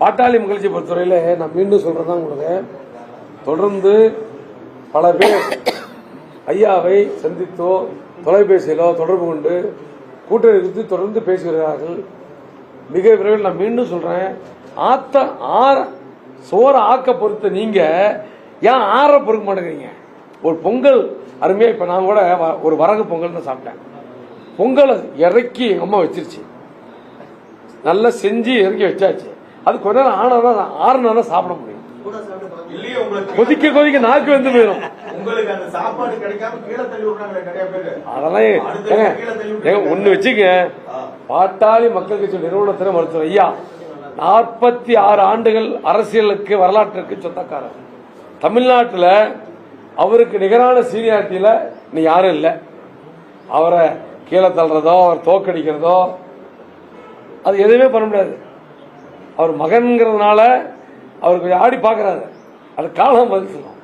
பாட்டாளி மகிழ்ச்சி பொறுத்தவரையில் நான் மீண்டும் சொல்றதான் உங்களுக்கு தொடர்ந்து பல பேர் ஐயாவை சந்தித்தோ தொலைபேசியிலோ தொடர்பு கொண்டு கூட்டணி குறித்து தொடர்ந்து பேசி வருகிறார்கள். மிக விரைவில் நான் மீண்டும் சொல்றேன். ஆத்த ஆற சோற ஆக்க பொறுத்த நீங்க ஏன் ஆற பொறுக்க மாட்டேங்கிறீங்க? ஒரு பொங்கல் அருமையா இப்ப நான் கூட வ- ஒரு வரகு பொங்கல் தான் சாப்பிட்டேன். பொங்கலை இறக்கி எங்க அம்மா வச்சிருச்சு. நல்லா செஞ்சு இறக்கி வச்சாச்சு. அது கொஞ்ச நேரம் ஆனாதான் ஆறுனா சாப்பிட முடியும். கொதிக்க கொதிக்க நாக்கு வந்து போயிடும் அதெல்லாம். ஒண்ணு வச்சுங்க பாட்டாளி மக்கள் கட்சி நிறுவனத்தின மருத்துவர் ஐயா நாற்பத்தி ஆறு ஆண்டுகள் அரசியலுக்கு வரலாற்றிற்கு சொந்தக்காரர். தமிழ்நாட்டில் அவருக்கு நிகரான சீனியாரிட்டியில நீ யாரும் இல்லை. அவரை கீழே தள்ளுறதோ அவர் தோக்கடிக்கிறதோ அது எதுவுமே பண்ண முடியாது. அவர் மகன்கிறதுனால அவர் கொஞ்சம் ஆடி பார்க்குறாரு. அது காலம் பதில் சொல்லும்.